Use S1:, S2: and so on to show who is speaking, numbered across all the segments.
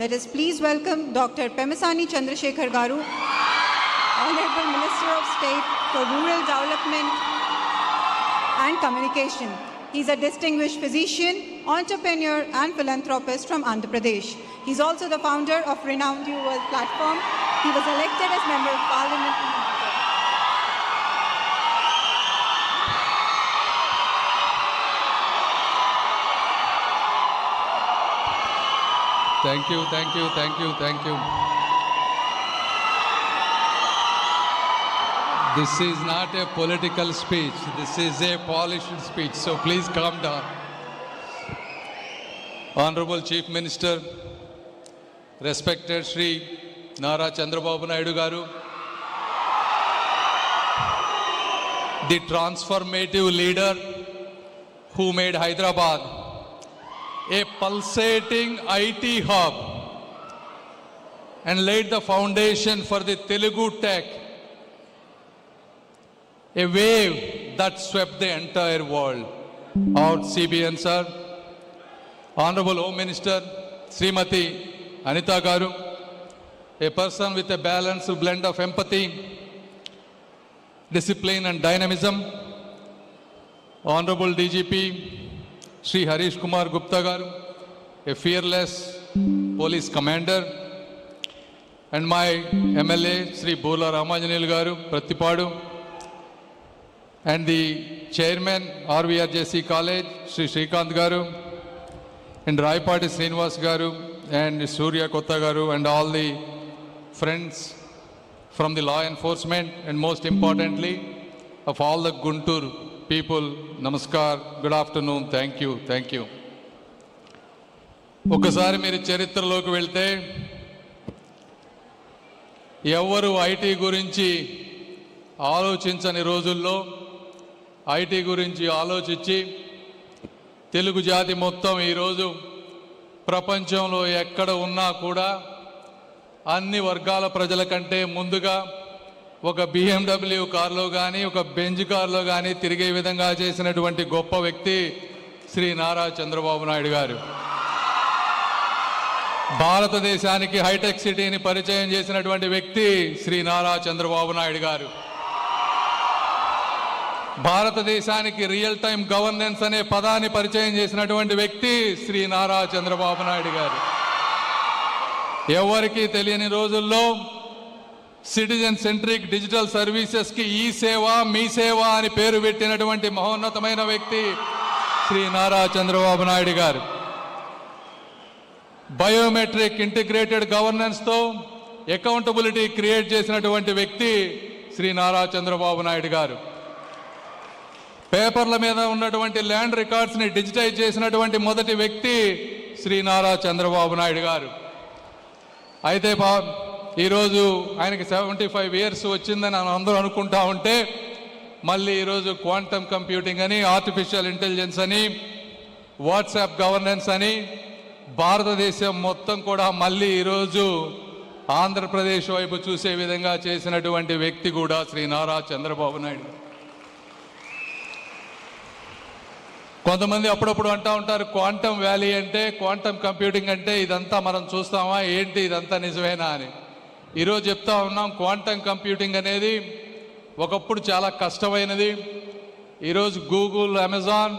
S1: Let us please welcome Dr. Pemasani Chandrasekhar Garu, Honorable Minister of State for Rural Development and Communication. He's a distinguished physician, entrepreneur, and philanthropist from Andhra Pradesh. He's also the founder of renowned New World Platform. He was elected as Member of Parliament
S2: Thank you. This is not a political speech. This is a politician speech. So please calm down. Honorable Chief Minister, respected Shri Nara Chandrababu Naidu Garu, the transformative leader who made Hyderabad a pulsating IT hub and laid the foundation for the Telugu tech, a wave that swept the entire world. Our CBN sir, Honorable Home Minister Srimati Anita Garu, a person with a balanced blend of empathy, discipline and dynamism, Honorable DGP Shri Harish Kumar Gupta garu a fearless police commander and my MLA Shri Bolla Ramanjaneyulu garu Prathipadu and the chairman RVRJC college Shri Srikanth garu and Rayapati Srinivas garu and Surya Kotha garu and all the friends from the law enforcement and most importantly of all the Guntur people namaskar good afternoon thank you thank you ఒకసారి మీరు చరిత్రలోకి వెళ్తే ఎవరు IT గురించి ఆలోచించని రోజుల్లో IT గురించి ఆలోచించి తెలుగు జాతి మొత్తం ఈరోజు ప్రపంచంలో ఎక్కడ ఉన్నా కూడా అన్ని వర్గాల ప్రజల కంటే ముందుగా ఒక బిఎండబ్ల్యూ కారులో కానీ ఒక బెంజ్ కారులో కానీ తిరిగే విధంగా చేసినటువంటి గొప్ప వ్యక్తి శ్రీ నారా చంద్రబాబు నాయుడు గారు భారతదేశానికి హైటెక్ సిటీని పరిచయం చేసినటువంటి వ్యక్తి శ్రీ నారా చంద్రబాబు నాయుడు గారు భారతదేశానికి రియల్ టైం గవర్నెన్స్ అనే పదాన్ని పరిచయం చేసినటువంటి వ్యక్తి శ్రీ నారా చంద్రబాబు నాయుడు గారు ఎవరికీ తెలియని రోజుల్లో సిటిజన్ సెంట్రిక్ డిజిటల్ సర్వీసెస్కి ఈ సేవ మీ సేవ అని పేరు పెట్టినటువంటి మహోన్నతమైన వ్యక్తి శ్రీ నారా చంద్రబాబు నాయుడు గారు బయోమెట్రిక్ ఇంటిగ్రేటెడ్ గవర్నెన్స్తో అకౌంటబిలిటీ క్రియేట్ చేసినటువంటి వ్యక్తి శ్రీ నారా చంద్రబాబు నాయుడు గారు పేపర్ల మీద ఉన్నటువంటి ల్యాండ్ రికార్డ్స్ని డిజిటైజ్ చేసినటువంటి మొదటి వ్యక్తి శ్రీ నారా చంద్రబాబు నాయుడు గారు అయితే ఈరోజు ఆయనకి సెవెంటీ ఫైవ్ ఇయర్స్ వచ్చిందని అందరూ అనుకుంటా ఉంటే మళ్ళీ ఈరోజు క్వాంటమ్ కంప్యూటింగ్ అని ఆర్టిఫిషియల్ ఇంటెలిజెన్స్ అని వాట్సాప్ గవర్నెన్స్ అని భారతదేశం మొత్తం కూడా మళ్ళీ ఈరోజు ఆంధ్రప్రదేశ్ వైపు చూసే విధంగా చేసినటువంటి వ్యక్తి కూడా శ్రీ నారా చంద్రబాబు నాయుడు కొంతమంది అప్పుడప్పుడు అంటూ ఉంటారు క్వాంటమ్ వ్యాలీ అంటే క్వాంటమ్ కంప్యూటింగ్ అంటే ఇదంతా మనం చూస్తామా ఏంటి ఇదంతా నిజమేనా అని ఈరోజు చెప్తా ఉన్నాం క్వాంటమ్ కంప్యూటింగ్ అనేది ఒకప్పుడు చాలా కష్టమైనది ఈరోజు గూగుల్ అమెజాన్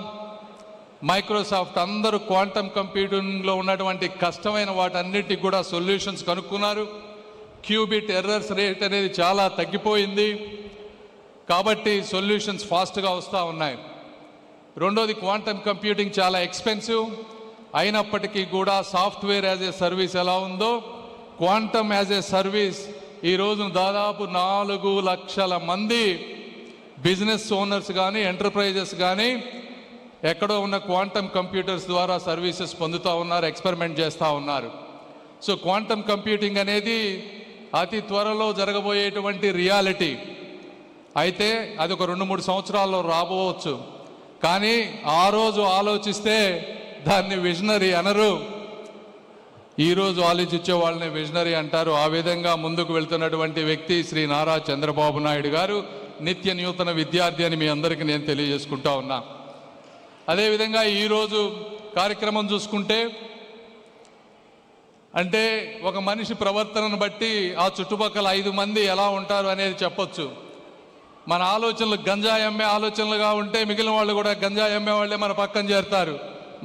S2: మైక్రోసాఫ్ట్ అందరూ క్వాంటమ్ కంప్యూటింగ్లో ఉన్నటువంటి కష్టమైన వాటన్నిటికి కూడా సొల్యూషన్స్ కనుక్కున్నారు క్యూబిట్ ఎర్రర్స్ రేట్ అనేది చాలా తగ్గిపోయింది కాబట్టి సొల్యూషన్స్ ఫాస్ట్గా వస్తూ ఉన్నాయి రెండోది క్వాంటమ్ కంప్యూటింగ్ చాలా ఎక్స్పెన్సివ్ అయినప్పటికీ కూడా సాఫ్ట్వేర్ యాజ్ ఏ సర్వీస్ ఎలా ఉందో క్వాంటమ్ యాజ్ ఏ సర్వీస్ ఈ రోజున దాదాపు నాలుగు లక్షల మంది బిజినెస్ ఓనర్స్ కానీ ఎంటర్ప్రైజెస్ కానీ ఎక్కడో ఉన్న క్వాంటమ్ కంప్యూటర్స్ ద్వారా సర్వీసెస్ పొందుతూ ఉన్నారు ఎక్స్పెరిమెంట్ చేస్తూ ఉన్నారు సో క్వాంటమ్ కంప్యూటింగ్ అనేది అతి త్వరలో జరగబోయేటువంటి రియాలిటీ అయితే అది ఒక రెండు మూడు సంవత్సరాల్లో రాబోవచ్చు కానీ ఆ రోజు ఆలోచిస్తే దాన్ని విజనరీ అనరు ఈరోజు ఆలోచించే వాళ్ళని విజనరీ అంటారు ఆ విధంగా ముందుకు వెళ్తున్నటువంటి వ్యక్తి శ్రీ నారా చంద్రబాబు నాయుడు గారు నిత్య నూతన విద్యార్థి అని మీ అందరికీ నేను తెలియజేసుకుంటా ఉన్నా అదేవిధంగా ఈరోజు కార్యక్రమం చూసుకుంటే అంటే ఒక మనిషి ప్రవర్తనను బట్టి ఆ చుట్టుపక్కల ఐదు మంది ఎలా ఉంటారు అనేది చెప్పొచ్చు మన ఆలోచనలు గంజాయి అమ్మే ఆలోచనలుగా ఉంటే మిగిలిన వాళ్ళు కూడా గంజాయి అమ్మే వాళ్ళే మన పక్కన చేరుతారు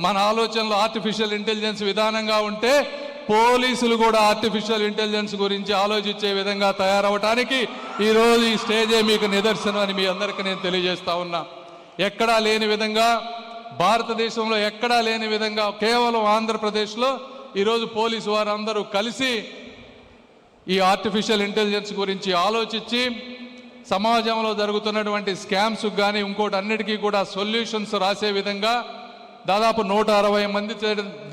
S2: మన ఆలోచనలు ఆర్టిఫిషియల్ ఇంటెలిజెన్స్ విధానంగా ఉంటే పోలీసులు కూడా ఆర్టిఫిషియల్ ఇంటెలిజెన్స్ గురించి ఆలోచించే విధంగా తయారవటానికి ఈరోజు ఈ స్టేజే మీకు నిదర్శనం అని మీ అందరికీ నేను తెలియజేస్తా ఉన్నా ఎక్కడా లేని విధంగా భారతదేశంలో ఎక్కడా లేని విధంగా కేవలం ఆంధ్రప్రదేశ్లో ఈరోజు పోలీసు వారందరూ కలిసి ఈ ఆర్టిఫిషియల్ ఇంటెలిజెన్స్ గురించి ఆలోచించి సమాజంలో జరుగుతున్నటువంటి స్కామ్స్ కానీ ఇంకోటి అన్నిటికీ కూడా సొల్యూషన్స్ రాసే విధంగా దాదాపు నూట అరవై మంది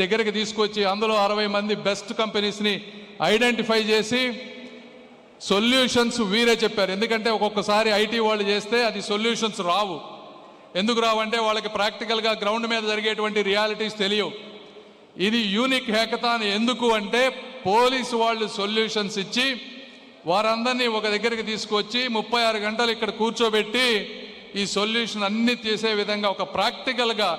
S2: దగ్గరికి తీసుకొచ్చి అందులో అరవై మంది బెస్ట్ కంపెనీస్ని ఐడెంటిఫై చేసి సొల్యూషన్స్ వీరే చెప్పారు ఎందుకంటే ఒక్కొక్కసారి ఐటీ వాళ్ళు చేస్తే అది సొల్యూషన్స్ రావు ఎందుకు రావు అంటే వాళ్ళకి ప్రాక్టికల్గా గ్రౌండ్ మీద జరిగేటువంటి రియాలిటీస్ తెలియవు ఇది యూనిక్ హ్యాకథాన్ ఎందుకు అంటే పోలీసు వాళ్ళు సొల్యూషన్స్ ఇచ్చి వారందరినీ ఒక దగ్గరికి తీసుకొచ్చి ముప్పై ఆరు గంటలు ఇక్కడ కూర్చోబెట్టి ఈ సొల్యూషన్ అన్ని తీసే విధంగా ఒక ప్రాక్టికల్గా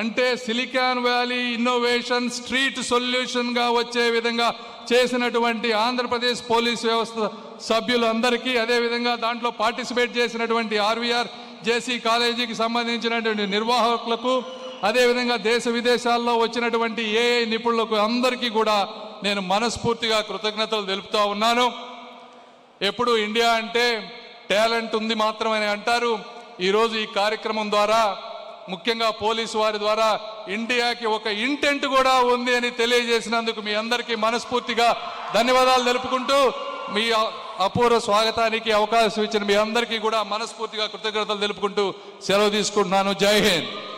S2: అంటే సిలికాన్ వ్యాలీ ఇన్నోవేషన్ స్ట్రీట్ సొల్యూషన్గా వచ్చే విధంగా చేసినటువంటి ఆంధ్రప్రదేశ్ పోలీస్ వ్యవస్థ సభ్యులందరికీ అదేవిధంగా దాంట్లో పార్టిసిపేట్ చేసినటువంటి ఆర్వీఆర్ జేసీ కాలేజీకి సంబంధించినటువంటి నిర్వాహకులకు అదేవిధంగా దేశ విదేశాల్లో వచ్చినటువంటి ఏఐ నిపుణులకు అందరికీ కూడా నేను మనస్ఫూర్తిగా కృతజ్ఞతలు తెలుపుతూ ఉన్నాను ఎప్పుడు ఇండియా అంటే టాలెంట్ ఉంది మాత్రమే అంటారు ఈరోజు ఈ కార్యక్రమం ద్వారా ముఖ్యంగా పోలీసు వారి ద్వారా ఇండియాకి ఒక ఇంటెంట్ కూడా ఉంది అని తెలియజేసినందుకు మీ అందరికీ మనస్ఫూర్తిగా ధన్యవాదాలు తెలుపుకుంటూ మీ అపూర్వ స్వాగతానికి అవకాశం ఇచ్చిన మీ అందరికీ కూడా మనస్ఫూర్తిగా కృతజ్ఞతలు తెలుపుకుంటూ సెలవు తీసుకుంటున్నాను జై హింద్